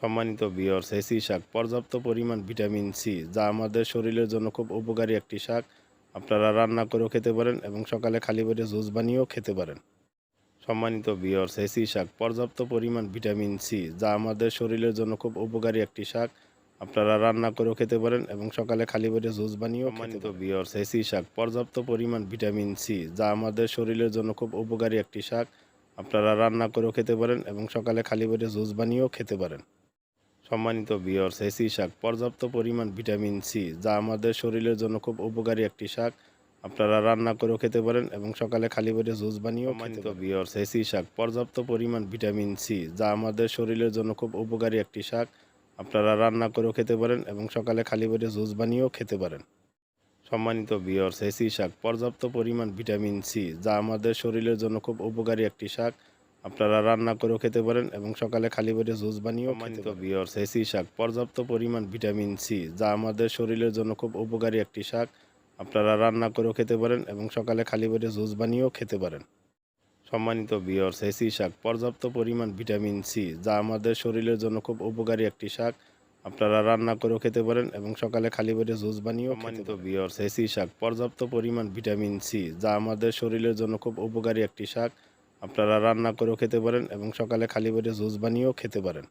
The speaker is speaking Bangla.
সম্মানিত বিয়র্স হেসি শাক। পর্যাপ্ত পরিমাণ ভিটামিন সি যা আমাদের শরীরের জন্য খুব উপকারী একটি শাক। আপনারা রান্না করেও খেতে পারেন এবং সকালে খালি পেটে জুস বানিয়েও খেতে পারেন। সম্মানিত বিয়র্স হেসি শাক। পর্যাপ্ত পরিমাণ ভিটামিন সি যা আমাদের শরীরের জন্য খুব উপকারী একটি শাক। আপনারা রান্না করেও খেতে পারেন এবং সকালে খালি পেটে জুস বানিয়েও সম্মানিত বিয়র্স হেসি শাক। পর্যাপ্ত পরিমাণ ভিটামিন সি যা আমাদের শরীরের জন্য খুব উপকারী একটি শাক। আপনারা রান্না করেও খেতে পারেন এবং সকালে খালি পেটে জুস বানিয়েও খেতে পারেন। সম্মানিত বিয়র্স হেসি শাক পর্যাপ্ত পরিমাণ ভিটামিন সি যা আমাদের শরীরের জন্য খুব উপকারী একটি শাক। আপনারা রান্না করেও খেতে পারেন এবং সকালে খালি পেটে জুস বানিয়েও মানিত বিয়র্স হেসি শাক পর্যাপ্ত পরিমাণ ভিটামিন সি যা আমাদের শরীরের জন্য খুব উপকারী একটি শাক। আপনারা রান্না করেও খেতে পারেন এবং সকালে খালি পেটে জুস বানিয়েও খেতে পারেন। সম্মানিত বিয়র্স হেসি শাক পর্যাপ্ত পরিমাণ ভিটামিন সি যা আমাদের শরীরের জন্য খুব উপকারী একটি শাক। আপনারা রান্না করেও খেতে পারেন এবং সকালে খালি পেটে জুস বানিয়েও সম্মানিত বিয়র্স হেসি শাক পর্যাপ্ত পরিমাণ ভিটামিন সি যা আমাদের শরীরের জন্য খুব উপকারী একটি শাক। আপনারা রান্না করেও খেতে পারেন এবং সকালে খালি পেটে জুস বানিয়েও খেতে পারেন। সম্মানিত বিয়র্স হেসি শাক পর্যাপ্ত পরিমাণ ভিটামিন সি যা আমাদের শরীরের জন্য খুব উপকারী একটি শাক। আপনারা রান্না করেও খেতে পারেন এবং সকালে খালি পেটে জুস বানিয়েও সম্মানিত বিয়র্স হেসি শাক পর্যাপ্ত পরিমাণ ভিটামিন সি যা আমাদের শরীরের জন্য খুব উপকারী একটি শাক। আপনারা রান্না করেও খেতে পারেন এবং সকালে খালি পেটে জুস বানিয়েও খেতে পারেন।